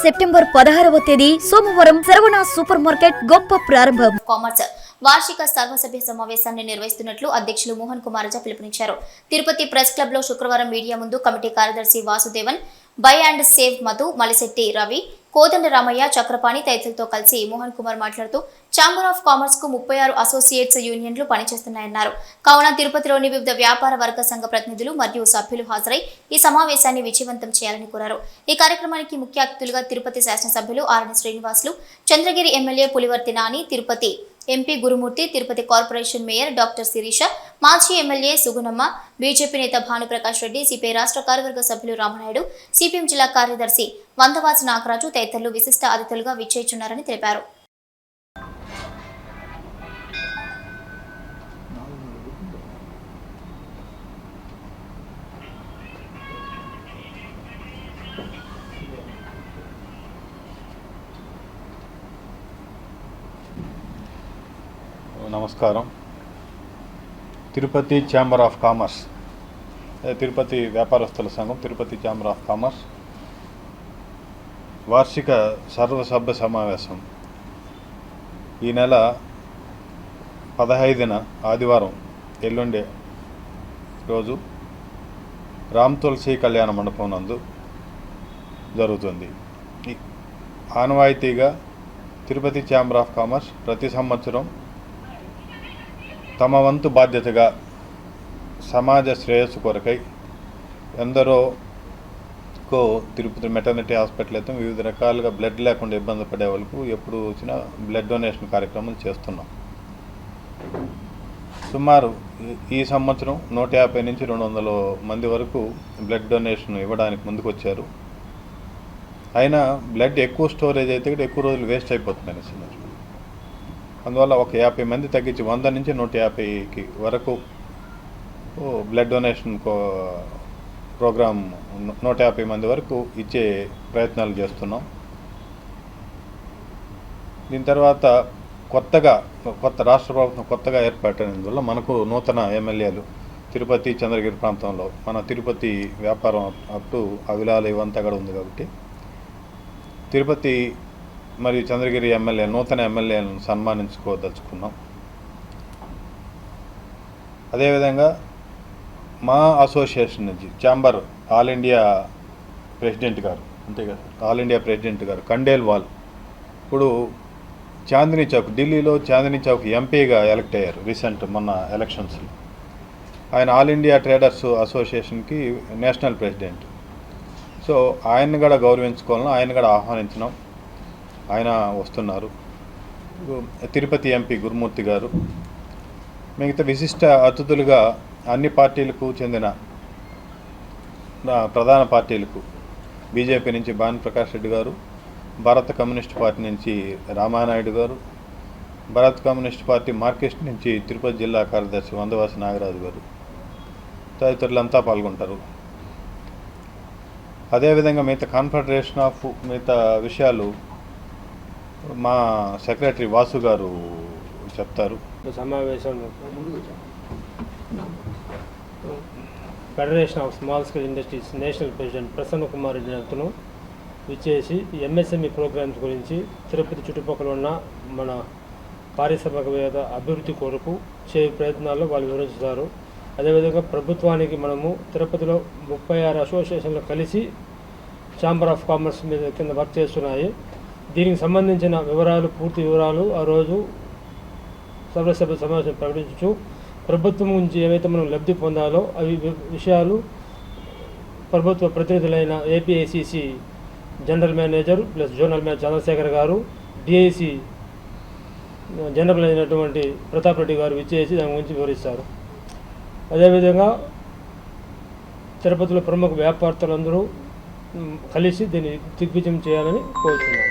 September పదహారవ తేదీ సోమవారం శరవణ సూపర్ మార్కెట్ గొప్ప ప్రారంభం. కామర్స్. వార్షిక సర్వసభ్య సమావేశాన్ని నిర్వహిస్తున్నట్లు అధ్యక్షులు మోహన్ కుమార్ జా పిలుపునిచ్చారు. తిరుపతి ప్రెస్ క్లబ్లో శుక్రవారం మీడియా ముందు కమిటీ కార్యదర్శి Vasudevan by and save Madhu Malisetti Ravi Kodanda Ramaiah Chakrapani తదితరులతో కలిసి మోహన్ కుమార్ మాట్లాడుతూ ఛాంబర్ ఆఫ్ కామర్స్కు ముప్పై ఆరు అసోసియేట్స్ యూనియన్లు పనిచేస్తున్నాయన్నారు. కావున తిరుపతిలోని వివిధ వ్యాపార వర్గ సంఘ ప్రతినిధులు మరియు సభ్యులు హాజరై ఈ సమావేశాన్ని విజయవంతం చేయాలని కోరారు. ఈ కార్యక్రమానికి ముఖ్య అతిథులుగా తిరుపతి శాసనసభ్యులు R N Srinivasulu Chandragiri MLA Pulivarthi Nani Tirupati MP Gurumurthy Tirupati corporation mayor doctor Sirisha మాజీ ఎమ్మెల్యే సుగుణమ్మ బీజేపీ నేత భానుప్రకాష్ రెడ్డి సిపిఐ రాష్ట్ర కార్యవర్గ సభ్యులు రామనాయుడు సిపిఎం జిల్లా కార్యదర్శి వందవాసి నాగరాజు తదితరులు విశిష్ట అతిథులుగా విచ్చేయుచున్నారని తెలిపారు. నమస్కారం. Tirupati chamber of commerce Tirupati వ్యాపారస్తుల సంఘం తిరుపతి ఛాంబర్ ఆఫ్ కామర్స్ వార్షిక సర్వసభ్య సమావేశం. ఈ నెల పదహైదున ఆదివారం ఎల్లుండే రోజు రామ్ తులసి కళ్యాణ మండపం నందు జరుగుతుంది. ఆనవాయితీగా తిరుపతి ఛాంబర్ ఆఫ్ కామర్స్ ప్రతి సంవత్సరం తమ వంతు బాధ్యతగా సమాజ శ్రేయస్సు కొరకై ఎందరో కో తిరుపతి మెటర్నిటీ హాస్పిటల్ అయితే వివిధ రకాలుగా బ్లడ్ లేకుండా ఇబ్బంది పడే వాళ్ళకు ఎప్పుడు వచ్చినా బ్లడ్ డొనేషన్ కార్యక్రమం చేస్తున్నాం. సుమారు ఈ- ఈ సంవత్సరం నూట యాభై నుంచి రెండు వందల మంది వరకు బ్లడ్ డొనేషన్ ఇవ్వడానికి ముందుకు వచ్చారు అయినా బ్లడ్ ఎక్కువ స్టోరేజ్ అయితే కూడా ఎక్కువ రోజులు వేస్ట్ అయిపోతుంది అనేసి అందువల్ల ఒక యాభై మంది తగ్గించి వంద నుంచి నూట యాభైకి వరకు బ్లడ్ డొనేషన్ ప్రోగ్రాం నూట యాభై మంది వరకు ఇచ్చే ప్రయత్నాలు చేస్తున్నాం. దీని తర్వాత కొత్తగా కొత్త రాష్ట్ర ప్రభుత్వం కొత్తగా ఏర్పడినందువల్ల మనకు నూతన ఎమ్మెల్యేలు తిరుపతి చంద్రగిరి ప్రాంతంలో మన తిరుపతి వ్యాపారం అప్ అవిలాలు ఇవంతా కూడా ఉంది కాబట్టి తిరుపతి మరియు చంద్రగిరి ఎమ్మెల్యే నూతన ఎమ్మెల్యేలను సన్మానించుకోదలుచుకున్నాం. అదేవిధంగా మా అసోసియేషన్ నుంచి ఛాంబర్ ఆల్ ఇండియా ప్రెసిడెంట్ గారు అంతే కదా ఆల్ ఇండియా ప్రెసిడెంట్ గారు కండేల్ వాల్ ఇప్పుడు చాందినీ చౌక్ ఢిల్లీలో చాందినీ చౌక్ ఎంపీగా ఎలక్ట్ అయ్యారు రీసెంట్ మొన్న ఎలక్షన్స్లో. ఆయన ఆల్ ఇండియా ట్రేడర్స్ అసోసియేషన్కి నేషనల్ ప్రెసిడెంట్. సో ఆయన్ని కూడా గౌరవించుకోవాలని ఆయన కూడా ఆహ్వానించినాం. ఆయన వస్తున్నారు. తిరుపతి ఎంపీ గురుమూర్తి గారు. మిగతా విశిష్ట అతిథులుగా అన్ని పార్టీలకు చెందిన ప్రధాన పార్టీలకు బీజేపీ నుంచి భాను ప్రకాష్ రెడ్డి గారు భారత కమ్యూనిస్ట్ పార్టీ నుంచి రామానాయుడు గారు భారత్ కమ్యూనిస్ట్ పార్టీ మార్కెస్ట్ నుంచి తిరుపతి జిల్లా కార్యదర్శి వందవాసి నాగరాజు గారు తదితరులంతా పాల్గొంటారు. అదేవిధంగా మిగతా కాన్ఫెడరేషన్ ఆఫ్ మిగతా విషయాలు మా సెక్రటరీ వాసు గారు చెప్తారు. సమావేశం federation of small scale industries national president Prasanna Kumar Reddy అతను విచ్చేసి ఎంఎస్ఎంఈ ప్రోగ్రామ్స్ గురించి తిరుపతి చుట్టుపక్కల ఉన్న మన పారిశ్రామికవేద అభివృద్ధి కొరకు చేయు ప్రయత్నాల్లో వాళ్ళు వివరించుతారు అదేవిధంగా ప్రభుత్వానికి మనము తిరుపతిలో ముప్పై ఆరు అసోసియేషన్లు కలిసి ఛాంబర్ ఆఫ్ కామర్స్ మీద కింద వర్క్ చేస్తున్నాయి. దీనికి సంబంధించిన వివరాలు పూర్తి వివరాలు ఆ రోజు సర్వసభ్య సమావేశం ప్రకటించు. ప్రభుత్వం నుంచి ఏవైతే మనం లబ్ధి పొందాలో అవి వి- విషయాలు ప్రభుత్వ ప్రతినిధులైన APICC general manager plus zonal manager Chandrasekhar garu DIC general అయినటువంటి ప్రతాప్ రెడ్డి గారు విచ్చేసి దాని గురించి వివరిస్తారు. అదేవిధంగా తిరుపతిలో ప్రముఖ వ్యాపారస్తులందరూ కలిసి దీన్ని దిగ్విజయం చేయాలని కోరుతున్నాను